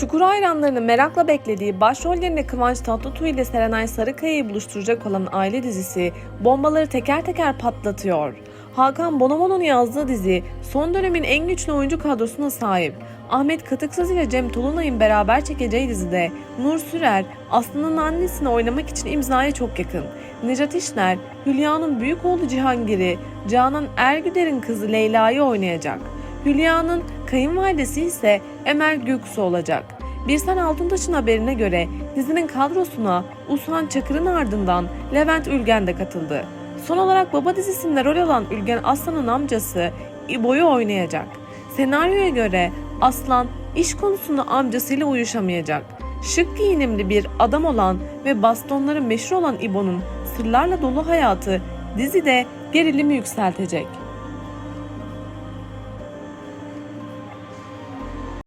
Çukur hayranlarının merakla beklediği başrollerinde Kıvanç Tatlıtuğ ile Serenay Sarıkaya'yı buluşturacak olan aile dizisi bombaları teker teker patlatıyor. Hakan Bonomo'nun yazdığı dizi son dönemin en güçlü oyuncu kadrosuna sahip. Ahmet Katıksız ile Cem Tolunay'ın beraber çekeceği dizide Nur Sürer Aslı'nın annesini oynamak için imzaya çok yakın. Necat İşler, Hülya'nın büyük oğlu Cihangir'i, Canan Ergüder'in kızı Leyla'yı oynayacak. Hülya'nın kayınvalidesi ise Emel Göksu olacak. Birsen Altuntaş'ın haberine göre dizinin kadrosuna Ushan Çakır'ın ardından Levent Ülgen de katıldı. Son olarak Baba dizisinde rol alan Ülgen Aslan'ın amcası İbo'yu oynayacak. Senaryoya göre Aslan iş konusunda amcasıyla uyuşamayacak. Şık giyinimli bir adam olan ve bastonları meşhur olan İbo'nun sırlarla dolu hayatı dizide gerilimi yükseltecek.